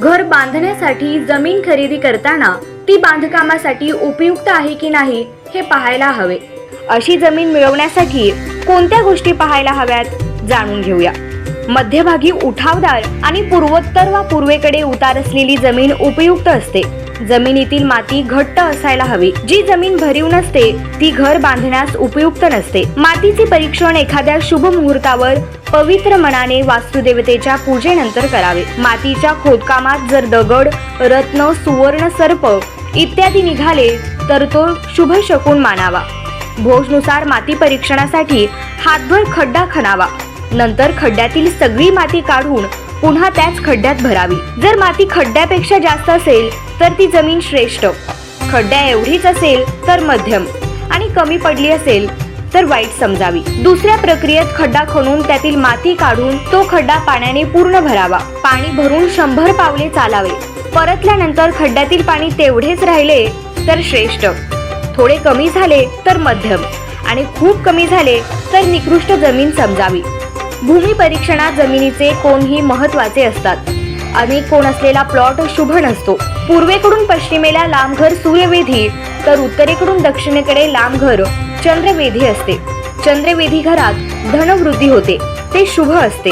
घर बांधण्यासाठी जमीन खरेदी करताना ती बांधकामासाठी उपयुक्त आहे की नाही हे पाहायला हवे. अशी जमीन मिळवण्यासाठी कोणत्या गोष्टी पाहायला हव्यात जाणून घेऊया. मध्यभागी उठावदार आणि पूर्वोत्तर वा पूर्वेकडे उतार असलेली जमीन उपयुक्त असते. जमिनीतील माती घट्ट असायला हवी. जी जमीन भरीव नसते ती घर बांधण्यास उपयुक्त नसते. मातीचे परीक्षण एखाद्या शुभ मुहूर्तावर पवित्र मनाने वास्तुदेवतेच्या पूजेनंतर करावे. मातीच्या खोदकामात जर दगड रत्न सुवर्ण सर्प इत्यादी निघाले तर तो शुभ शकून मानावा. भोजनुसार माती परीक्षणासाठी हातभर खड्डा खणावा. नंतर खड्ड्यातील सगळी माती काढून पुन्हा त्याच खड्ड्यात भरावी. जर माती खड्ड्यापेक्षा जास्त असेल तर ती जमीन श्रेष्ठ. खड्ड्या एवढीच असेल तर मध्यम. आणि कमी पडली असेल तर वाईट समजावी. दुसऱ्या प्रक्रियेत खड्डा खणून त्यातील माती काढून तो खड्डा पाण्याने पूर्ण भरावा. पाणी भरून शंभर पावले चालावे. परतल्यानंतर खड्ड्यातील पाणी तेवढेच राहिले तर श्रेष्ठ. थोडे कमी झाले तर मध्यम. आणि खूप कमी झाले तर निकृष्ट जमीन समजावी. भूमी परीक्षणात जमिनीचे कोणही महत्त्वाचे असतात. अनेक कोण असलेला प्लॉट शुभ नसतो. पूर्वेकडून पश्चिमेला लांबघर सूर्यवेधी तर उत्तरेकडून दक्षिणेकडे लांबघर चंद्रवेधी असते. चंद्रवेधी घरात धनवृद्धी होते. ते शुभ असते.